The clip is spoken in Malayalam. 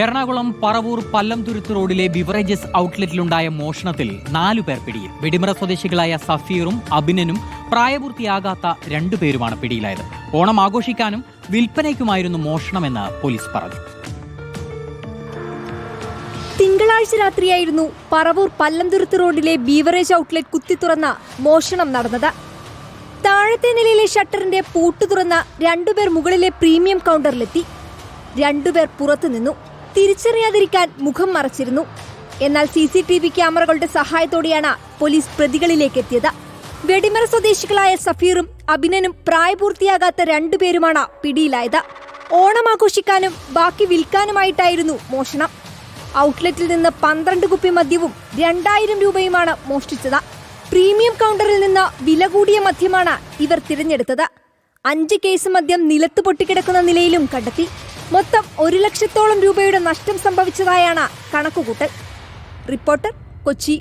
എറണാകുളം പറവൂർ പല്ലംതുരുത്ത് റോഡിലെ ബിവറേജസ് ഔട്ട്ലെറ്റിലുണ്ടായ മോഷണത്തിൽ നാലു പേർ പിടിയിൽ. വെടിമറ സ്വദേശികളായ സഫീറും അബിനനും പ്രായപൂർത്തിയാകാത്ത രണ്ടു പേരുമാണ് പിടിയിലായത്. ഓണം ആഘോഷിക്കാനും വിൽപ്പനയ്ക്കുമായിരുന്നു മോഷണമെന്ന് പോലീസ് പറഞ്ഞു. തിങ്കളാഴ്ച രാത്രിയായിരുന്നു പറവൂർ പല്ലംതുരുത്ത് റോഡിലെ ബീവറേജ് ഔട്ട്ലെറ്റ് കുത്തി തുറന്ന മോഷണം നടന്നത്. താഴത്തെ നിലയിലെ ഷട്ടറിന്റെ പൂട്ടു തുറന്ന രണ്ടുപേർ മുകളിലെ പ്രീമിയം കൗണ്ടറിലെത്തി. രണ്ടുപേർ പുറത്തു നിന്നു തിരിച്ചറിയാതിരിക്കാൻ മുഖം മറച്ചിരുന്നു. എന്നാൽ സി സി ടി വി ക്യാമറകളുടെ സഹായത്തോടെയാണ് പോലീസ് പ്രതികളിലേക്ക് എത്തിയത്. വെടിമര സ്വദേശികളായ സഫീറും അഭിനനും പ്രായപൂർത്തിയാകാത്ത രണ്ടുപേരുമാണ് പിടിയിലായത്. ഓണം ആഘോഷിക്കാനും ബാക്കി വിൽക്കാനുമായിട്ടായിരുന്നു മോഷണം. ഔട്ട്ലെറ്റിൽ നിന്ന് പന്ത്രണ്ട് കുപ്പി മദ്യവും രണ്ടായിരം രൂപയുമാണ് മോഷ്ടിച്ചത്. പ്രീമിയം കൗണ്ടറിൽ നിന്ന് വില കൂടിയ മദ്യമാണ് ഇവർ തിരഞ്ഞെടുത്തത്. അഞ്ച് കേസ് മദ്യം നിലത്ത് പൊട്ടിക്കിടക്കുന്ന നിലയിലും കണ്ടെത്തി. മൊത്തം ഒരു ലക്ഷത്തോളം രൂപയുടെ നഷ്ടം സംഭവിച്ചതായാണ് കണക്കുകൂട്ടൽ. റിപ്പോർട്ടർ കൊച്ചി.